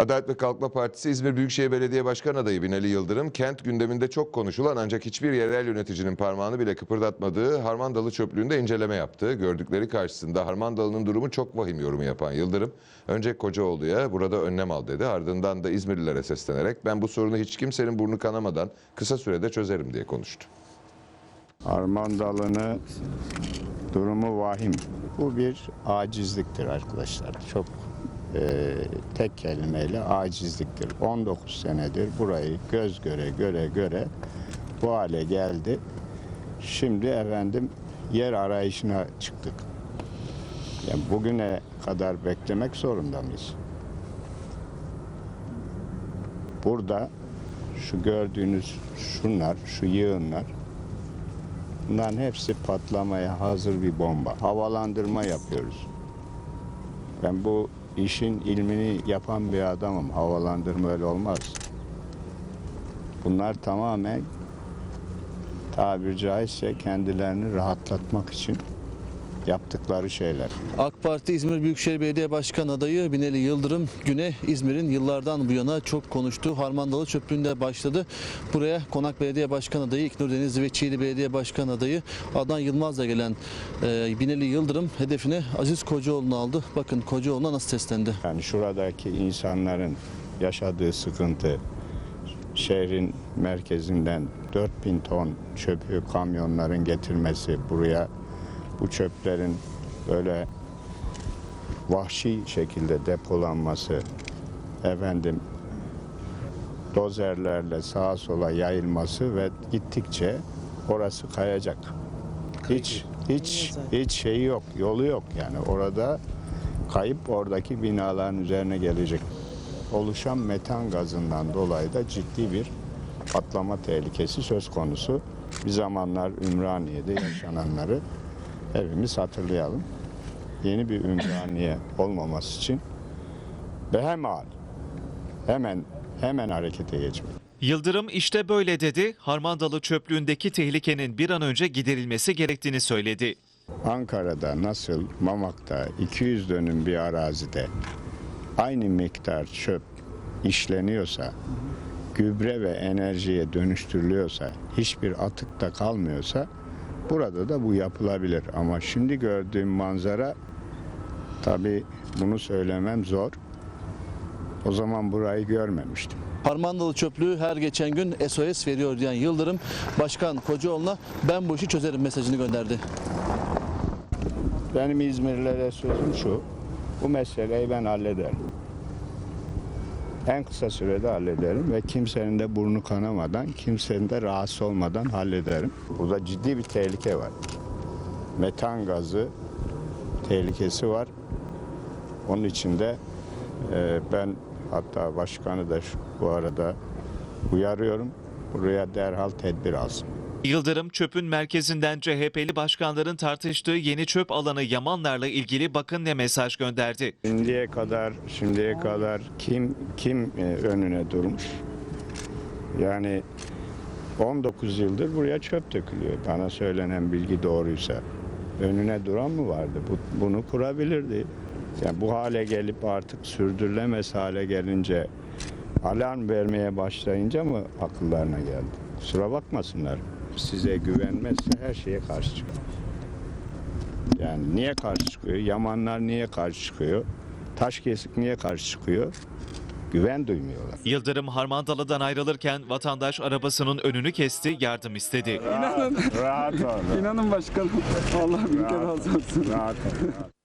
Adalet ve Kalkınma Partisi İzmir Büyükşehir Belediye Başkan adayı Binali Yıldırım, kent gündeminde çok konuşulan ancak hiçbir yerel yöneticinin parmağını bile kıpırdatmadığı Harmandalı çöplüğünde inceleme yaptı. Gördükleri karşısında Harmandalı'nın durumu çok vahim yorumu yapan Yıldırım, önce Kocaoğlu'ya burada önlem al dedi. Ardından da İzmirlilere seslenerek ben bu sorunu hiç kimsenin burnu kanamadan kısa sürede çözerim diye konuştu. Armandalı'nı durumu vahim. Bu bir acizliktir arkadaşlar. Çok e, tek kelimeyle acizliktir. 19 senedir burayı göz göre göre göre bu hale geldi. Şimdi efendim yer arayışına çıktık. Yani bugüne kadar beklemek zorunda mıyız? Burada şu gördüğünüz şunlar, şu yığınlar Bunların hepsi patlamaya hazır bir bomba. Havalandırma yapıyoruz. Ben bu işin ilmini yapan bir adamım. Havalandırma öyle olmaz. Bunlar tamamen tabiri caizse kendilerini rahatlatmak için yaptıkları şeyler. AK Parti İzmir Büyükşehir Belediye Başkan adayı Binali Yıldırım güne İzmir'in yıllardan bu yana çok konuştuğu Harmandalı çöplüğünde başladı. Buraya Konak Belediye Başkan adayı İknur Denizli ve Çiğli Belediye Başkan adayı Adnan Yılmaz'la gelen e, Binali Yıldırım hedefine Aziz Kocaoğlu'nu aldı. Bakın Kocaoğlu'na nasıl seslendi. Yani şuradaki insanların yaşadığı sıkıntı, şehrin merkezinden 4000 ton çöpü kamyonların getirmesi buraya, bu çöplerin böyle vahşi şekilde depolanması, efendim dozerlerle sağa sola yayılması ve gittikçe orası kayacak. Hiç hiç hiç şeyi yok, yolu yok yani orada kayıp oradaki binaların üzerine gelecek. Oluşan metan gazından dolayı da ciddi bir patlama tehlikesi söz konusu. Bir zamanlar Ümraniye'de yaşananları hepimiz hatırlayalım. Yeni bir Ümraniye olmaması için behemal hemen hemen harekete geçmek. Yıldırım işte böyle dedi. Harmandalı çöplüğündeki tehlikenin bir an önce giderilmesi gerektiğini söyledi. Ankara'da nasıl Mamak'ta 200 dönüm bir arazide aynı miktar çöp işleniyorsa, gübre ve enerjiye dönüştürülüyorsa, hiçbir atıkta kalmıyorsa burada da bu yapılabilir. Ama şimdi gördüğüm manzara tabii bunu söylemem zor. O zaman burayı görmemiştim. Harmandalı çöplüğü her geçen gün SOS veriyor diyen Yıldırım Başkan Kocaoğlu'na ben bu işi çözerim mesajını gönderdi. Benim İzmirlilere sözüm şu, bu meseleyi ben hallederim. En kısa sürede hallederim ve kimsenin de burnu kanamadan, kimsenin de rahatsız olmadan hallederim. Burada ciddi bir tehlike var. Metan gazı tehlikesi var. Onun için de e, ben hatta başkanı da şu, bu arada uyarıyorum. Buraya derhal tedbir alsın. Yıldırım çöpün merkezinden CHP'li başkanların tartıştığı yeni çöp alanı Yamanlarla ilgili bakın ne mesaj gönderdi. Şimdiye kadar şimdiye kadar kim kim e, önüne durmuş? Yani 19 yıldır buraya çöp dökülüyor. Bana söylenen bilgi doğruysa. Önüne duran mı vardı? Bu, bunu kurabilirdi. Yani bu hale gelip artık sürdürülemez hale gelince alarm vermeye başlayınca mı akıllarına geldi? Kusura bakmasınlar. Size güvenmezse her şeye karşı çıkar. Yani niye karşı çıkıyor? Yamanlar niye karşı çıkıyor? Taş kesik niye karşı çıkıyor? Güven duymuyorlar. Yıldırım Harmandalı'dan ayrılırken vatandaş arabasının önünü kesti, yardım istedi. Rahat ol. İnanın başkanım. Allah bin kere razı olsun. Rahat ol.